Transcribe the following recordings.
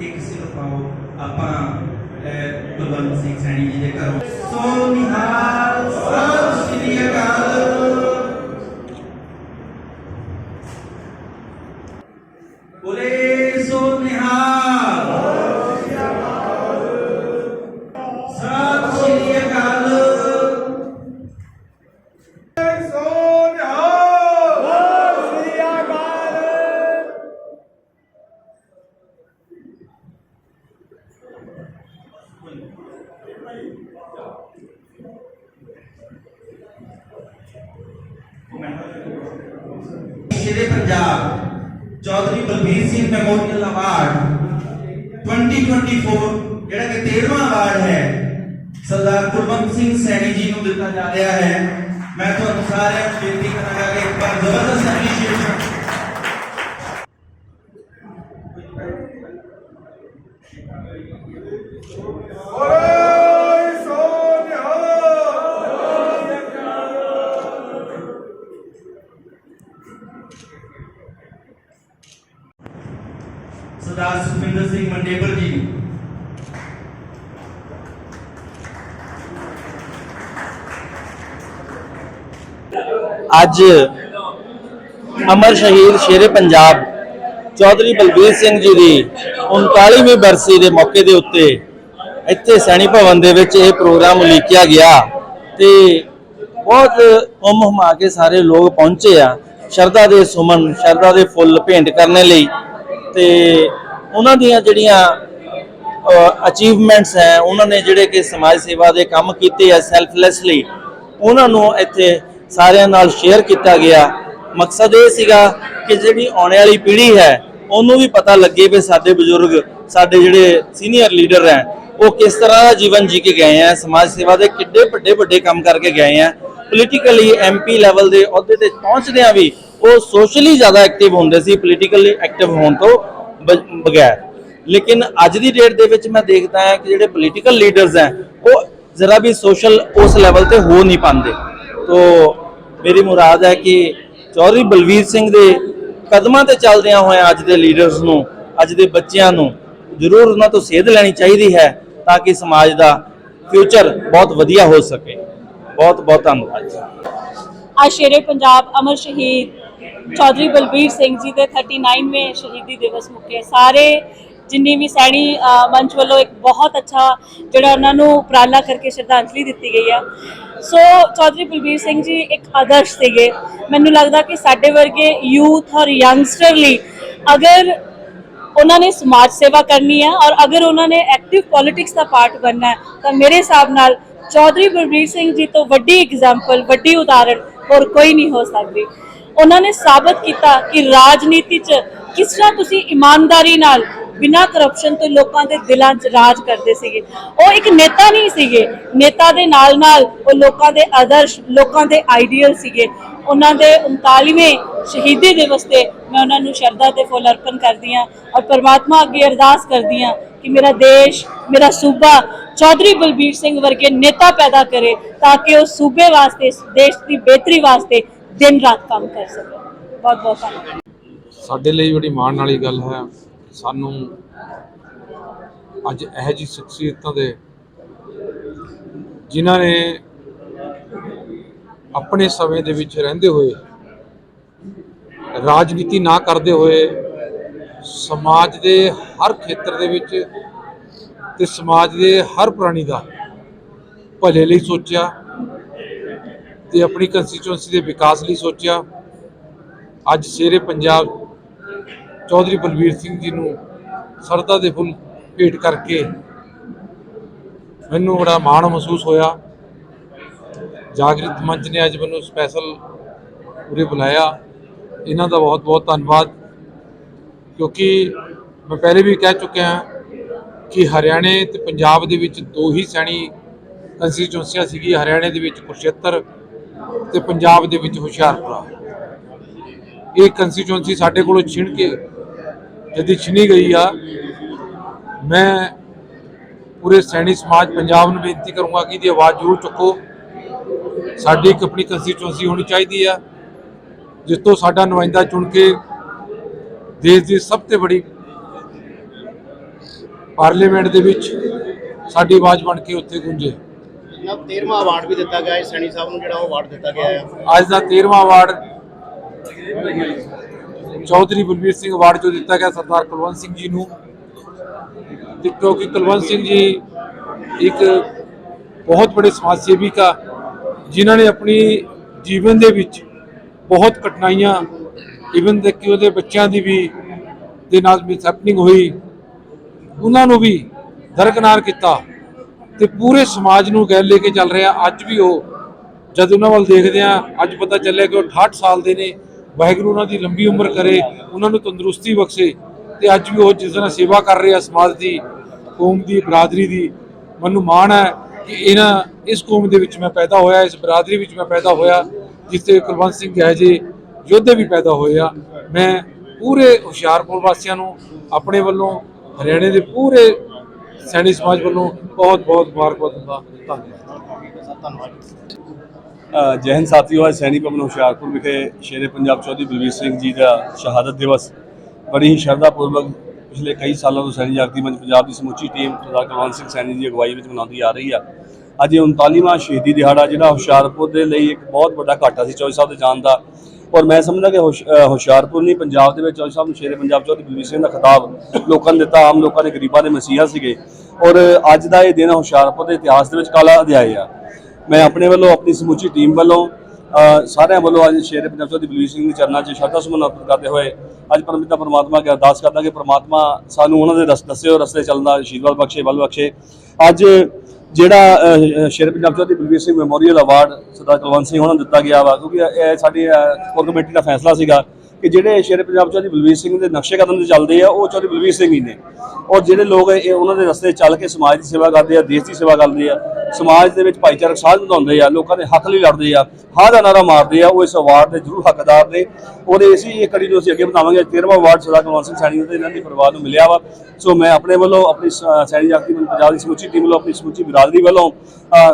ਇੱਕ ਸਿਰਫ ਆਓ, ਆਪਾਂ ਬਲਵੰਤ ਸਿੰਘ ਸੈਣੀ ਜੀ ਦੇ ਘਰੋਂ। ਸੋ ਨਿਹਾਲ, ਸਤਿ ਸ੍ਰੀ ਅਕਾਲ। ਸ਼ੇਰੇ ਪੰਜਾਬ ਚੌਧਰੀ ਬਲਬੀਰ ਸਿੰਘ ਮੈਮੋਰੀਅਲ ਅਵਾਰਡ 2024 ਜਿਹੜਾ ਕਿ 13ਵਾਂ ਅਵਾਰਡ ਹੈ ਸਰਦਾਰ ਕੁਲਵੰਤ ਸਿੰਘ ਸੈਣੀ ਜੀ ਨੂੰ ਦਿੱਤਾ ਜਾ ਰਿਹਾ ਹੈ ਮੈਂ ਤੁਹਾਨੂੰ ਸਾਰਿਆਂ ਨੂੰ ਬੇਨਤੀ ਕਰਾਂਗਾ ਕਿ ਇੱਕ ਵਾਰ ਜ਼ਬਰਦਸਤ ਐਪਰੀਸ਼ੀਏਸ਼ਨ ਸਰਦਾਰ ਸੁਖਵਿੰਦਰ ਸਿੰਘ ਮੰਡੇਬਰ ਜੀ ਅੱਜ ਅਮਰ ਸ਼ਹੀਦ ਸ਼ੇਰੇ ਪੰਜਾਬ ਚੌਧਰੀ ਬਲਬੀਰ ਸਿੰਘ ਜੀ ਦੀ 39ਵੀਂ ਬਰਸੀ ਦੇ ਮੌਕੇ ਦੇ ਉੱਤੇ ਇੱਥੇ ਸੈਣੀ ਭਵਨ ਦੇ ਵਿੱਚ ਇਹ ਪ੍ਰੋਗਰਾਮ ਉਲੀਕਿਆ ਗਿਆ ਤੇ ਬਹੁਤ ਉਮ ਹਮਾ ਕੇ ਸਾਰੇ ਲੋਕ ਪਹੁੰਚੇ ਆ। ਸ਼ਰਧਾ ਦੇ ਸੁਮਨ, ਸ਼ਰਧਾ ਦੇ ਫੁੱਲ ਭੇਂਟ ਕਰਨ ਲਈ ਤੇ ਉਹਨਾਂ ਦੀਆਂ ਜਿਹੜੀਆਂ ਅਚੀਵਮੈਂਟਸ ਹੈ, ਉਹਨਾਂ ਨੇ ਜਿਹੜੇ ਕਿ ਸਮਾਜ ਸੇਵਾ ਦੇ ਕੰਮ ਕੀਤੇ ਆ ਸੈਲਫਲੈਸਲੀ ਉਹਨਾਂ ਨੂੰ ਇੱਥੇ ਸਾਰਿਆਂ ਨਾਲ ਸ਼ੇਅਰ ਕੀਤਾ ਗਿਆ। ਮਕਸਦ ਇਹ ਸੀਗਾ ਕਿ ਜਿਹੜੀ ਆਉਣ ਵਾਲੀ ਪੀੜ੍ਹੀ ਹੈ, ਉਹਨੂੰ ਵੀ ਪਤਾ ਲੱਗੇ ਵੀ ਸਾਡੇ ਬਜ਼ੁਰਗ, ਸਾਡੇ ਜਿਹੜੇ ਸੀਨੀਅਰ ਲੀਡਰ ਹੈ, ਉਹ ਕਿਸ ਤਰ੍ਹਾਂ ਦਾ ਜੀਵਨ ਜੀ ਕੇ ਗਏ ਆ, ਸਮਾਜ ਸੇਵਾ ਦੇ ਕਿੱਡੇ ਵੱਡੇ ਵੱਡੇ ਕੰਮ ਕਰਕੇ ਗਏ ਆ। ਪੋਲੀਟੀਕਲੀ ਐਮਪੀ ਲੈਵਲ ਦੇ ਅਹੁਦੇ ਤੇ ਪਹੁੰਚਦਿਆਂ ਵੀ, ਉਹ ਸੋਸ਼ਲੀ ਜ਼ਿਆਦਾ ਐਕਟਿਵ ਹੁੰਦੇ ਸੀ ਪੋਲੀਟੀਕਲੀ ਐਕਟਿਵ ਹੋਣ ਤੋਂ ਬ- ਬਗੈਰ। ਲੇਕਿਨ ਅੱਜ ਦੀ ਡੇਟ ਦੇ ਵਿੱਚ ਮੈਂ ਦੇਖਦਾ ਹਾਂ ਕਿ ਜਿਹੜੇ ਪੋਲੀਟੀਕਲ ਲੀਡਰਸ ਹੈ, ਉਹ ਜ਼ਰਾ ਵੀ ਸੋਸ਼ਲ ਉਸ ਲੈਵਲ ਤੇ ਹੋ ਨਹੀਂ ਪਾਉਂਦੇ। ਤੋਂ ਮੇਰੀ ਮੁਰਾਦ ਹੈ ਕਿ ਚੌਧਰੀ ਬਲਵੀਰ ਸਿੰਘ ਦੇ ਕਦਮਾਂ ਤੇ ਚੱਲਦਿਆਂ ਹੋਇਆਂ ਅੱਜ ਦੇ ਲੀਡਰਸ ਨੂੰ, ਅੱਜ ਦੇ ਬੱਚਿਆਂ ਨੂੰ ਜ਼ਰੂਰ ਉਹਨਾਂ ਤੋਂ ਸੇਧ ਲੈਣੀ ਚਾਹੀਦੀ ਹੈ ਤਾਂ ਕਿ ਸਮਾਜ ਦਾ ਫਿਊਚਰ ਬਹੁਤ ਵਧੀਆ ਹੋ ਸਕੇ। ਬਹੁਤ ਬਹੁਤ ਧੰਨਵਾਦ ਅੱਜ ਸ਼ੇਰੇ ਪੰਜਾਬ ਅਮਰ ਸ਼ਹੀਦ ਚੌਧਰੀ ਬਲਬੀਰ ਸਿੰਘ ਜੀ ਦੇ 39ਵੇਂ ਸ਼ਹੀਦੀ ਦਿਵਸ ਮੁਕੇ ਸਾਰੇ ਜਿੰਨੀ ਵੀ ਸੈਣੀ ਮੰਚ ਵੱਲੋਂ ਇੱਕ ਬਹੁਤ ਅੱਛਾ ਜਿਹੜਾ ਉਹਨਾਂ ਨੂੰ ਉਪਰਾਲਾ ਕਰਕੇ ਸ਼ਰਧਾਂਜਲੀ ਦਿੱਤੀ ਗਈ ਆ। ਸੋ ਚੌਧਰੀ ਬਲਬੀਰ ਸਿੰਘ ਜੀ ਇੱਕ ਆਦਰਸ਼ ਸੀਗੇ। ਮੈਨੂੰ ਲੱਗਦਾ ਕਿ ਸਾਡੇ ਵਰਗੇ ਯੂਥ ਔਰ ਯੰਗਸਟਰ ਲਈ ਅਗਰ ਉਹਨਾਂ ਨੇ ਸਮਾਜ ਸੇਵਾ ਕਰਨੀ ਹੈ ਔਰ ਅਗਰ ਉਹਨਾਂ ਨੇ ਐਕਟਿਵ ਪੋਲਿਟਿਕਸ ਦਾ ਪਾਰਟ ਬਣਨਾ ਹੈ, ਤਾਂ ਮੇਰੇ ਹਿਸਾਬ ਨਾਲ ਚੌਧਰੀ ਬਲਬੀਰ ਸਿੰਘ ਜੀ ਤੋਂ ਵੱਡੀ ਐਗਜ਼ਾਮਪਲ ਵੱਡੀ ਉਦਾਹਰਣ ਹੋਰ ਕੋਈ ਨਹੀਂ ਹੋ ਸਕਦੀ। ਉਹਨਾਂ ਨੇ ਸਾਬਤ ਕੀਤਾ ਕਿ ਰਾਜਨੀਤੀ 'ਚ ਕਿਸ ਤਰ੍ਹਾਂ ਤੁਸੀਂ ਇਮਾਨਦਾਰੀ ਨਾਲ ਬਿਨਾਂ ਕਰਪਸ਼ਨ ਤੋਂ ਲੋਕਾਂ ਦੇ ਦਿਲਾਂ 'ਚ ਰਾਜ ਕਰਦੇ ਸੀਗੇ। ਉਹ ਇੱਕ ਨੇਤਾ ਨਹੀਂ ਸੀਗੇ। ਨੇਤਾ ਦੇ ਨਾਲ ਨਾਲ ਉਹ ਲੋਕਾਂ ਦੇ ਆਦਰਸ਼, ਲੋਕਾਂ ਦੇ ਆਈਡੀਅਲ ਸੀਗੇ। ਉਹਨਾਂ ਦੇ 39ਵੇਂ ਸ਼ਹੀਦੀ ਦਿਵਸ ਤੇ ਮੈਂ ਉਹਨਾਂ ਨੂੰ ਸ਼ਰਧਾ ਤੇ ਫੁੱਲ ਅਰਪਣ ਕਰਦੀ ਹਾਂ ਔਰ ਪਰਮਾਤਮਾ ਅੱਗੇ ਅਰਦਾਸ ਕਰਦੀ ਹਾਂ ਕਿ ਮੇਰਾ ਦੇਸ਼, ਮੇਰਾ ਸੂਬਾ ਚੌਧਰੀ ਬਲਬੀਰ ਸਿੰਘ ਵਰਗੇ ਨੇਤਾ ਪੈਦਾ ਕਰੇ ਤਾਂ ਕਿ ਉਹ ਸੂਬੇ ਵਾਸਤੇ, ਦੇਸ਼ ਦੀ ਬਿਹਤਰੀ ਵਾਸਤੇ ਦਿਨ ਰਾਤ ਕੰਮ ਕਰ ਸਕੇ। ਬਹੁਤ ਬਹੁਤ ਧੰਨਵਾਦ। ਸਾਡੇ ਲਈ ਬੜੀ ਮਾਣ ਵਾਲੀ ਗੱਲ ਹੈ। ਸਾਨੂੰ ਅੱਜ ਇਹੋ ਜਿਹੀ ਸ਼ਖਸੀਅਤਾਂ ਦੇ ਜਿਨ੍ਹਾਂ ਨੇ ਆਪਣੇ ਸਮੇਂ ਦੇ ਵਿੱਚ ਰਹਿੰਦੇ ਹੋਏ ਰਾਜਨੀਤੀ ਨਾ ਕਰਦੇ ਹੋਏ ਸਮਾਜ ਦੇ ਹਰ ਖੇਤਰ ਦੇ ਵਿੱਚ ਤੇ ਸਮਾਜ ਦੇ ਹਰ ਪ੍ਰਾਣੀ ਦਾ ਭਲੇ ਲਈ ਸੋਚਿਆ ਤੇ ਆਪਣੀ ਕੰਸਟੀਚੁਐਂਸੀ ਦੇ ਵਿਕਾਸ ਲਈ ਸੋਚਿਆ। ਅੱਜ ਸ਼ੇਰੇ ਪੰਜਾਬ ਚੌਧਰੀ ਬਲਵੀਰ ਸਿੰਘ ਜੀ ਨੂੰ ਸਰਦਾ ਦੇ ਫੁੱਲ ਭੇਟ ਕਰਕੇ ਮੈਨੂੰ ਬੜਾ ਮਾਣ ਮਹਿਸੂਸ ਹੋਇਆ। ਜਾਗਰਿਤ ਮੰਚ ਨੇ ਅੱਜ ਮੈਨੂੰ ਸਪੈਸ਼ਲ ਉਰੇ ਬੁਲਾਇਆ। ਇਹਨਾਂ ਦਾ ਬਹੁਤ ਬਹੁਤ ਧੰਨਵਾਦ। ਕਿਉਂਕਿ ਮੈਂ ਪਹਿਲੇ ਵੀ ਕਹਿ ਚੁੱਕਿਆ ਕਿ ਹਰਿਆਣੇ ਤੇ ਪੰਜਾਬ ਦੇ ਵਿੱਚ ਦੋ ਹੀ ਸੈਣੀ ਕੰਸਟੀਚੁਐਂਸੀਆਂ ਸੀਗੀ, ਹਰਿਆਣੇ ਦੇ ਵਿੱਚ ਕੁਰਸ਼ੇਤਰ ਤੇ ਪੰਜਾਬ ਦੇ ਵਿੱਚ ਹੁਸ਼ਿਆਰਪੁਰਾ। ਇਹ ਕੰਸਟੀਚੁਐਂਸੀ ਸਾਡੇ ਕੋਲੋਂ ਛਿਣ ਕੇ ਜਦੀ ਛਿਣੀ ਗਈ ਆ ਮੈਂ ਪੂਰੇ ਸੈਣੀ ਸਮਾਜ ਪੰਜਾਬ ਨੂੰ ਬੇਨਤੀ ਕਰੂੰਗਾ ਕਿ ਇਹਦੀ ਆਵਾਜ਼ ਜ਼ਰੂਰ ਚੁੱਕੋ। ਸਾਡੀ ਇੱਕ ਆਪਣੀ ਕੰਸਟੀਚੁਐਂਸੀ ਹੋਣੀ ਚਾਹੀਦੀ ਆ ਜਿਸ ਤੋਂ ਸਾਡਾ ਨੁਮਾਇੰਦਾ ਚੁਣ ਕੇ ਦੇਸ਼ ਦੀ ਸਭ ਤੋਂ ਬੜੀ ਪਾਰਲੀਮੈਂਟ ਦੇ ਵਿੱਚ ਸਾਡੀ ਆਵਾਜ਼ ਬਣ ਕੇ ਉੱਥੇ ਗੂੰਜੇ। ਜਨਾਬ 13ਵਾਂ ਅਵਾਰਡ ਵੀ ਦਿੱਤਾ ਗਿਆ ਹੈ ਸੈਣੀ ਸਾਹਿਬ ਨੂੰ ਜਿਹੜਾ ਉਹ ਅਵਾਰਡ ਦਿੱਤਾ ਗਿਆ ਹੈ। ਅੱਜ ਦਾ 13ਵਾਂ ਅਵਾਰਡ ਚੌਧਰੀ ਬਲਬੀਰ ਸਿੰਘ ਅਵਾਰਡ ਜੋ ਦਿੱਤਾ ਗਿਆ ਸਰਦਾਰ ਕੁਲਵੰਤ ਸਿੰਘ ਜੀ ਨੂੰ। ਤੇ ਕਿਉਂਕਿ ਕੁਲਵੰਤ ਸਿੰਘ ਜੀ ਇੱਕ ਬਹੁਤ ਬੜੇ ਸਮਾਜ ਸੇਵੀ ਆ, ਜਿਨ੍ਹਾਂ ਨੇ ਆਪਣੀ ਜੀਵਨ ਦੇ ਵਿੱਚ ਬਹੁਤ ਕਠਿਨਾਈਆਂ ਇਵਨ ਦੇ ਕਿ ਉਹਦੇ ਬੱਚਿਆਂ ਦੀ ਵੀ ਦੇ ਨਾਲ ਮਿਸਹੈਪਨਿੰਗ ਹੋਈ, ਉਹਨਾਂ ਨੂੰ ਵੀ ਦਰਕਨਾਰ ਕੀਤਾ। ਤੇ ਪੂਰੇ ਸਮਾਜ ਨੂੰ ਗੈਲ ਲੈ ਕੇ ਚੱਲ ਰਿਹਾ। ਅੱਜ ਵੀ ਉਹ ਜਦ ਉਹਨਾਂ ਵੱਲ ਦੇਖਦੇ ਆ, ਅੱਜ ਪਤਾ ਚੱਲਿਆ ਕਿ ਉਹ 68 ਸਾਲ ਦੇ ਨੇ। ਵਾਹਿਗੁਰੂ ਉਹਨਾਂ ਦੀ ਲੰਬੀ ਉਮਰ ਕਰੇ, ਉਹਨਾਂ ਨੂੰ ਤੰਦਰੁਸਤੀ ਬਖਸ਼ੇ ਤੇ ਅੱਜ ਵੀ ਉਹ ਜਿਸ ਤਰ੍ਹਾਂ ਸੇਵਾ ਕਰ ਰਹੇ ਆ ਸਮਾਜ ਦੀ, ਕੌਮ ਦੀ, ਬਰਾਦਰੀ ਦੀ, ਮੈਨੂੰ ਮਾਣ ਹੈ ਕਿ ਇਹਨਾਂ ਇਸ ਕੌਮ ਦੇ ਵਿੱਚ ਮੈਂ ਪੈਦਾ ਹੋਇਆ, ਇਸ ਬਰਾਦਰੀ ਵਿੱਚ ਮੈਂ ਪੈਦਾ ਹੋਇਆ, ਜਿੱਥੇ ਕੁਲਵੰਤ ਸਿੰਘ ਹੈ ਜੀ ਯੋਧੇ ਵੀ ਪੈਦਾ ਹੋਏ ਆ। ਮੈਂ ਪੂਰੇ ਹੁਸ਼ਿਆਰਪੁਰ ਵਾਸੀਆਂ ਨੂੰ, ਆਪਣੇ ਵੱਲੋਂ, ਹਰਿਆਣੇ ਦੇ ਪੂਰੇ ਸੈਣੀ ਸਮਾਜ ਵੱਲੋਂ ਬਹੁਤ ਬਹੁਤ ਮੁਬਾਰਕਬਾਦ ਦਿੰਦਾ ਧੰਨਵਾਦ। ਧੰਨਵਾਦ ਅ, ਜੈ ਹਿੰਦ ਸਾਥੀਓ ਅੱਜ ਸੈਣੀ ਭਵਨ ਹੁਸ਼ਿਆਰਪੁਰ ਵਿਖੇ ਸ਼ੇਰੇ ਪੰਜਾਬ ਚੌਧਰੀ ਬਲਵੀਰ ਸਿੰਘ ਜੀ ਦਾ ਸ਼ਹਾਦਤ ਦਿਵਸ ਬੜੀ ਹੀ ਸ਼ਰਧਾਪੂਰਵਕ ਪਿਛਲੇ ਕਈ ਸਾਲਾਂ ਤੋਂ ਸੈਣੀ ਜਾਗਦੀ ਮੰਚ ਪੰਜਾਬ ਦੀ ਸਮੁੱਚੀ ਟੀਮ ਸਰਦਾਰ ਕੁਲਵੰਤ ਸਿੰਘ ਸੈਣੀ ਦੀ ਅਗਵਾਈ ਵਿੱਚ ਮਨਾਉਂਦੀ ਆ ਰਹੀ ਆ। ਅੱਜ ਇਹ 39ਵਾਂ ਸ਼ਹੀਦੀ ਦਿਹਾੜਾ ਜਿਹੜਾ ਹੁਸ਼ਿਆਰਪੁਰ ਦੇ ਲਈ ਇੱਕ ਬਹੁਤ ਵੱਡਾ ਘਾਟਾ ਸੀ ਚੌਧਰੀ ਸਾਹਿਬ ਦੇ ਜਾਣ ਦਾ। ਔਰ ਮੈਂ ਸਮਝਦਾ ਕਿ ਹੁਸ਼- ਹੁਸ਼ਿਆਰਪੁਰ ਨਹੀਂ ਪੰਜਾਬ ਦੇ ਵਿੱਚ ਚੌਧਰੀ ਸਾਹਿਬ ਨੂੰ ਸ਼ੇਰੇ ਪੰਜਾਬ ਚੌਧਰੀ ਬਲਵੀਰ ਸਿੰਘ ਦਾ ਖਿਤਾਬ ਲੋਕਾਂ ਨੇ ਦਿੱਤਾ ਆਮ ਲੋਕਾਂ ਦੇ ਗਰੀਬਾਂ ਦੇ ਮਸੀਹਾ ਸੀਗੇ। ਔਰ ਅੱਜ ਦਾ ਇਹ ਦਿਨ ਹੁਸ਼ਿਆਰਪੁਰ ਦੇ ਇਤਿਹਾਸ ਦੇ ਵਿੱਚ ਕਾਲਾ ਅਧਿਆਇ ਆ। ਮੈਂ ਆਪਣੇ ਵੱਲੋਂ ਆਪਣੀ ਸਮੁੱਚੀ ਟੀਮ ਵੱਲੋਂ ਸਾਰਿਆਂ ਵੱਲੋਂ ਅੱਜ ਸ਼ੇਰੇ ਪੰਜਾਬ ਚੌਧਰੀ ਬਲਵੀਰ ਸਿੰਘ ਦੇ ਚਰਨਾਂ 'ਚ ਸ਼ਰਧਾ ਸੁਮਨ ਅਰਪਿਤ ਕਰਦੇ ਹੋਏ ਅੱਜ ਪਰਮਿਤਾ ਪਰਮਾਤਮਾ ਅੱਗੇ ਅਰਦਾਸ ਕਰਦਾ ਕਿ ਪਰਮਾਤਮਾ ਸਾਨੂੰ ਉਹਨਾਂ ਦੇ ਰਸ ਦੱਸਿਓ ਰਸਤੇ ਚੱਲਣ ਦਾ ਆਸ਼ੀਰਵਾਦ ਬਖਸ਼ੇ ਬਲ ਬਖਸ਼ੇ। ਅੱਜ ਜਿਹੜਾ ਅ, ਸ਼ੇਰੇ ਪੰਜਾਬ ਚੌਧਰੀ ਬਲਵੀਰ ਸਿੰਘ ਮੈਮੋਰੀਅਲ ਅਵਾਰਡ ਸਰਦਾਰ ਕੁਲਵੰਤ ਸਿੰਘ ਉਹਨਾਂ ਨੂੰ ਦਿੱਤਾ ਗਿਆ ਵਾ ਕਿਉਂਕਿ ਇਹ ਸਾਡੀ ਕੋਰ ਕਮੇਟੀ ਦਾ ਫੈਸਲਾ ਸੀਗਾ ਕਿ ਜਿਹੜੇ ਸ਼ੇਰੇ ਪੰਜਾਬ ਚੌਧਰੀ ਬਲਵੀਰ ਸਿੰਘ ਦੇ ਨਕਸ਼ੇ ਕਦਮ ਤੇ ਚੱਲਦੇ ਆ ਉਹ ਚੌਧਰੀ ਬਲਵੀਰ ਸਿੰਘ ਹੀ ਨੇ। ਔਰ ਜਿਹੜੇ ਲੋਕ ਇਹ ਉਹਨਾਂ ਦੇ ਰਸਤੇ ਚੱਲ ਕੇ ਸਮਾਜ ਦੀ ਸੇਵਾ ਕਰਦੇ ਆ ਦੇਸ਼ ਦੀ ਸੇਵਾ ਕਰਦੇ ਆ ਸਮਾਜ ਦੇ ਵਿੱਚ ਭਾਈਚਾਰਕ ਸਾਂਝ ਵਧਾਉਂਦੇ ਆ, ਲੋਕਾਂ ਦੇ ਹੱਕ ਲਈ ਲੜਦੇ ਆ ਹਾਂ ਦਾ ਨਾਰਾ ਮਾਰਦੇ ਆ, ਉਹ ਇਸ ਅਵਾਰਡ ਦੇ ਜ਼ਰੂਰ ਹੱਕਦਾਰ ਨੇ। ਉਹਦੇ ਇਸੇ ਇਹ ਕੜੀ ਨੂੰ ਅਸੀਂ ਅੱਗੇ ਵਧਾਵਾਂਗੇ 13ਵਾਂ ਅਵਾਰਡ ਸਰਦਾਰ ਕੁਲਵੰਤ ਸਿੰਘ ਸੈਣੀ ਨੂੰ ਇਹਨਾਂ ਦੀ ਪਰਿਵਾਰ ਨੂੰ ਮਿਲਿਆ ਵਾ। ਸੋ ਮੈਂ ਆਪਣੇ ਵੱਲੋਂ ਆਪਣੀ ਸੈਣੀ ਜਾਤੀ ਮੰਚ ਪੰਜਾਬ ਦੀ ਸਮੁੱਚੀ ਟੀਮ ਵੱਲੋਂ, ਆਪਣੀ ਸਮੁੱਚੀ ਬਰਾਦਰੀ ਵੱਲੋਂ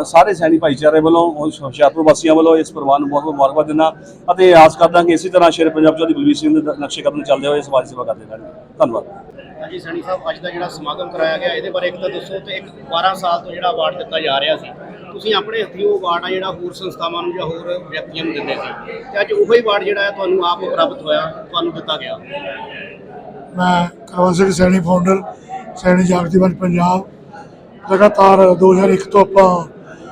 ਸਾਰੇ ਸੈਣੀ ਭਾਈਚਾਰੇ ਵੱਲੋਂ ਹੁਸ਼- ਹੁਸ਼ਿਆਰਪੁਰ ਵਾਸੀਆਂ ਵੱਲੋਂ ਇਸ ਪਰਿਵਾਰ ਨੂੰ ਬਹੁਤ ਬਹੁਤ ਮੁਬਾਰਕਬਾਦ ਦਿੰਦਾ ਅਤੇ ਆਸ ਕਰਦਾ ਕਿ ਇਸੇ ਤਰ੍ਹਾਂ ਸ਼ੇਰ ਪੰਜਾਬ ਚੌਧਰੀ ਬਲਵੀਰ ਸਿੰਘ ਦੇ ਨਕਸ਼ੇ ਕਦਮ ਚੱਲਦੇ ਹੋਏ ਸਮਾਜ ਸੇਵਾ ਕਰਦੇ ਰਹਿਣਗੇ ਧੰਨਵਾਦ। ਹਾਂਜੀ, ਸੈਣੀ ਸਾਹਿਬ, ਅੱਜ ਦਾ ਜਿਹੜਾ ਸਮਾਗਮ ਕਰਾਇਆ ਗਿਆ, ਇਹਦੇ ਬਾਰੇ ਇੱਕ ਤਾਂ ਦੱਸੋ ਤੇ ਇੱਕ 12 ਸਾਲ ਤੋਂ ਜਿਹੜਾ ਅਵਾਰਡ ਦਿੱਤਾ ਜਾ ਰਿਹਾ ਸੀ। ਤੁਸੀਂ ਆਪਣੇ ਹੱਥੀਂ ਉਹ ਅਵਾਰਡ ਆ ਜਿਹੜਾ ਹੋਰ ਸੰਸਥਾਵਾਂ ਨੂੰ ਜਾਂ ਹੋਰ ਵਿਅਕਤੀਆਂ ਨੂੰ ਦਿੰਦੇ ਸੀ। ਤੇ ਅੱਜ ਉਹੀ ਅਵਾਰਡ ਜਿਹੜਾ ਹੈ, ਤੁਹਾਨੂੰ ਆਪ ਪ੍ਰਾਪਤ ਹੋਇਆ, ਤੁਹਾਨੂੰ ਦਿੱਤਾ ਗਿਆ। ਮੈਂ ਕੁਲਵੰਤ ਸਿੰਘ, ਸੈਣੀ ਫਾਊਂਡਰ ਸੈਣੀ ਜਾਗਦੀ ਮੰਚ ਪੰਜਾਬ। ਲਗਾਤਾਰ 2001 ਤੋਂ ਆਪਾਂ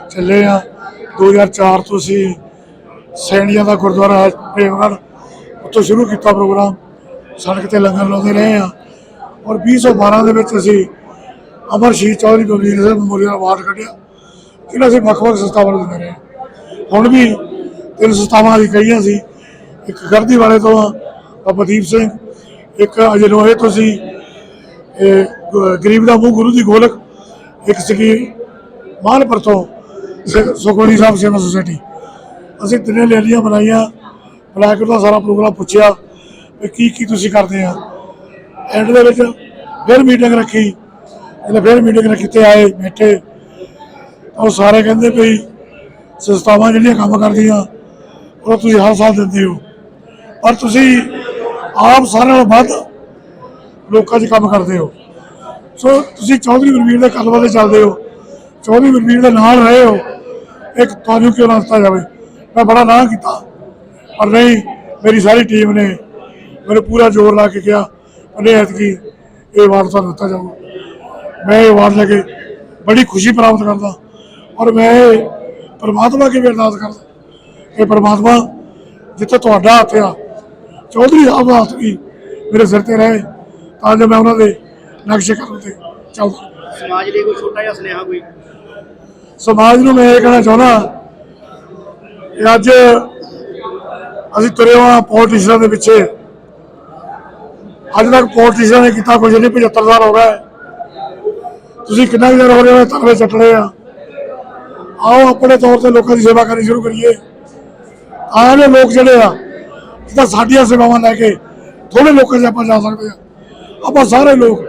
ਚੱਲੇ ਆ 2004 ਤੋਂ ਅਸੀਂ ਸੈਣੀਆਂ ਦਾ ਗੁਰਦੁਆਰਾ ਹੈ, ਪ੍ਰੇਮਗੜ੍ਹ। ਉੱਥੋਂ ਸ਼ੁਰੂ ਕੀਤਾ ਪ੍ਰੋਗਰਾਮ। ਸੜਕ ਤੇ ਲੰਗਰ ਲਾਉਂਦੇ ਰਹੇ ਆ ਔਰ 2012 ਦੇ ਵਿੱਚ ਅਸੀਂ ਅਮਰ ਸ਼ਹੀਦ ਚੌਧਰੀ ਬਲਵੀਰ ਸਿੰਘ ਮੈਮੋਰੀਅਲ ਅਵਾਰਡ ਕੱਢਿਆ। ਜਿਹੜਾ ਅਸੀਂ ਵੱਖ-ਵੱਖ ਸੰਸਥਾਵਾਂ ਨੂੰ ਦਿੰਦੇ ਰਹੇ। ਹਾਂ। ਹੁਣ ਵੀ ਤਿੰਨ ਸੰਸਥਾਵਾਂ ਦੀ ਕਹੀਆਂ ਸੀ। ਇੱਕ ਗਰਦੀ ਵਾਲੇ ਤੋਂ ਆ, ਬਾਬਾ ਦੀਪ ਸਿੰਘ ਇੱਕ ਅਜਨੋਏ ਤੋਂ ਸੀ ਇਹ ਗਰੀਬ ਦਾ ਮੂੰਹ ਗੁਰੂ ਦੀ ਗੋਲਕ ਇੱਕ ਸੀਗੀ ਮਾਨਪੁਰ ਤੋਂ ਸ- ਸਾਹਿਬ ਸੇਵਾ ਸੁਸਾਇਟੀ। ਅਸੀਂ ਤਿੰਨੇ ਰੈਲੀਆਂ ਬਣਾਈਆਂ ਬੁਲਾ ਕੇ ਉਹਦਾ ਸਾਰਾ ਪ੍ਰੋਗਰਾਮ ਪੁੱਛਿਆ ਵੀ ਕੀ ਕੀ ਤੁਸੀਂ ਕਰਦੇ ਆ। ਐਂਡ ਦੇ ਵਿੱਚ ਫਿਰ ਮੀਟਿੰਗ ਰੱਖੀ। ਜਦੋਂ ਫਿਰ ਮੀਟਿੰਗ ਰੱਖੀ ਤੇ ਆਏ ਬੈਠੇ। ਉਹ ਸਾਰੇ ਕਹਿੰਦੇ ਵੀ ਸੰਸਥਾਵਾਂ ਜਿਹੜੀਆਂ ਕੰਮ ਕਰਦੀਆਂ, ਉਹ ਤੁਸੀਂ ਹਰ ਸਾਲ ਦਿੰਦੇ ਹੋ। ਪਰ ਤੁਸੀਂ ਆਪ ਸਾਰਿਆਂ ਨਾਲੋਂ ਵੱਧ ਲੋਕਾਂ 'ਚ ਕੰਮ ਕਰਦੇ ਹੋ। ਸੋ ਤੁਸੀਂ ਚੌਧਰੀ ਬਲਵੀਰ ਦੇ ਕਦਮਾਂ ਤੇ ਚੱਲਦੇ ਹੋ। ਚੌਧਰੀ ਬਲਵੀਰ ਦੇ ਨਾਲ ਰਹੇ ਹੋ। ਇੱਕ ਤੁਹਾਨੂੰ ਕਿਉਂ ਨਾ ਦਿੱਤਾ ਜਾਵੇ? ਮੈਂ ਬੜਾ ਨਾ ਕੀਤਾ। ਪਰ ਨਹੀਂ, ਮੇਰੀ ਸਾਰੀ ਟੀਮ ਨੇ ਮੈਨੂੰ ਪੂਰਾ ਜ਼ੋਰ ਲਾ ਕੇ ਕਿਹਾ ਉਹਨੇ ਐਤਕੀ ਇਹ ਵਾਰ ਤੁਹਾਨੂੰ ਦਿੱਤਾ ਜਾਊਗਾ ਮੈਂ ਇਹ ਵਾਰ ਲੈ ਕੇ ਬੜੀ ਖੁਸ਼ੀ ਪ੍ਰਾਪਤ ਕਰਦਾ ਔਰ ਮੈਂ ਪਰਮਾਤਮਾ ਅੱਗੇ ਵੀ ਅਰਦਾਸ ਕਰਦਾ। ਕਿ ਪਰਮਾਤਮਾ ਜਿੱਥੇ ਤੁਹਾਡਾ ਹੱਥ ਆ ਚੌਧਰੀ ਸਾਹਿਬ ਦਾ ਹੱਥ ਵੀ ਮੇਰੇ ਸਿਰ ਤੇ ਰਹੇ ਤਾਂ ਜੋ ਮੈਂ ਉਹਨਾਂ ਦੇ ਨਕਸ਼ੇ ਕਦਮ ਤੇ ਚੱਲਦਾ। ਸਮਾਜ ਲਈ ਕੋਈ ਛੋਟਾ ਜਿਹਾ ਸੁਨੇਹਾ ਕੋਈ? ਸਮਾਜ ਨੂੰ ਮੈਂ ਇਹ ਕਹਿਣਾ ਚਾਹੁੰਦਾ ਕਿ ਅੱਜ ਅਸੀਂ ਤੁਰੇ ਹਾਂ ਪੋਲੀਟੀਸ਼ੀਅਨਾਂ ਦੇ ਪਿੱਛੇ। ਅੱਜ ਤੱਕ ਪੋਲੀਟੀਸ਼ੀਅਨਾਂ ਨੇ ਕੀਤਾ ਕੁਝ ਨਹੀਂ 75 ਸਾਲ ਹੋ ਗਏ। ਤੁਸੀਂ ਕਿੰਨਾ ਕੁ ਚਿਰ ਹੋ ਰਿਹਾ ਤਰਲੇ ਚੱਟਣੇ ਆ? ਆਓ ਆਪਣੇ ਤੌਰ ਤੇ ਲੋਕਾਂ ਦੀ ਸੇਵਾ ਕਰਨੀ ਸ਼ੁਰੂ ਕਰੀਏ। ਆਹ ਲੋਕ ਜਿਹੜੇ ਆ ਤਾਂ ਸਾਡੀਆਂ ਸੇਵਾਵਾਂ ਲੈ ਕੇ ਥੋੜੇ ਲੋਕਾਂ 'ਚ ਆਪਾਂ ਜਾ ਸਕਦੇ ਆ। ਆਪਾਂ ਸਾਰੇ ਲੋਕ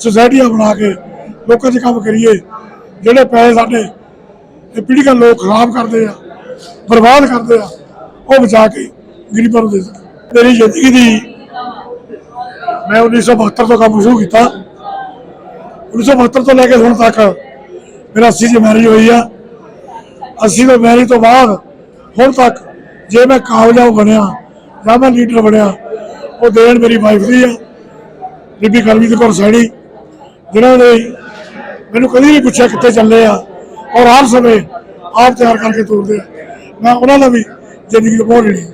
ਸੁਸਾਇਟੀਆਂ ਬਣਾ ਕੇ ਲੋਕਾਂ 'ਚ ਕੰਮ ਕਰੀਏ। ਜਿਹੜੇ ਪੈਸੇ ਸਾਡੇ, ਇਹ ਪੀੜ੍ਹੀਆਂ ਲੋਕ ਖਰਾਬ ਕਰਦੇ ਆ, ਬਰਬਾਦ ਕਰਦੇ ਆ, ਉਹ ਬਚਾ ਕੇ ਗਰੀਬਾਂ ਨੂੰ ਦੇ ਸਕਦੇ ਮੇਰੀ ਜ਼ਿੰਦਗੀ ਦੀ ਮੈਂ 1972 ਤੋਂ ਕੰਮ ਸ਼ੁਰੂ ਕੀਤਾ। 1972 ਤੋਂ ਲੈ ਕੇ ਹੁਣ ਤੱਕ ਮੇਰਾ 80 ਚ ਮੈਰਿਜ ਹੋਈ ਆ। 80 ਦੇ ਮੈਰਿਜ ਤੋਂ ਬਾਅਦ ਹੁਣ ਤੱਕ ਜੇ ਮੈਂ ਕਾਮਯਾਬ ਬਣਿਆ, ਜਾਂ ਮੈਂ ਲੀਡਰ ਬਣਿਆ, ਉਹ ਦੇਣ ਮੇਰੀ ਵਾਈਫ ਦੀ ਆ, ਬੀਬੀ ਕਰਮਜੀਤ ਕੌਰ ਸੈਣੀ, ਜਿਨ੍ਹਾਂ ਨੇ ਮੈਨੂੰ ਕਦੀ ਨਹੀਂ ਪੁੱਛਿਆ ਕਿੱਥੇ ਚੱਲੇ ਆ, ਔਰ ਹਰ ਸਮੇਂ ਆਪ ਤਿਆਰ ਕਰਕੇ ਤੋਰਦੇ ਆ। ਮੈਂ ਉਹਨਾਂ ਦਾ ਵੀ ਜ਼ਿੰਦਗੀ ਬਹੁਤ ਜਿਹੜੀ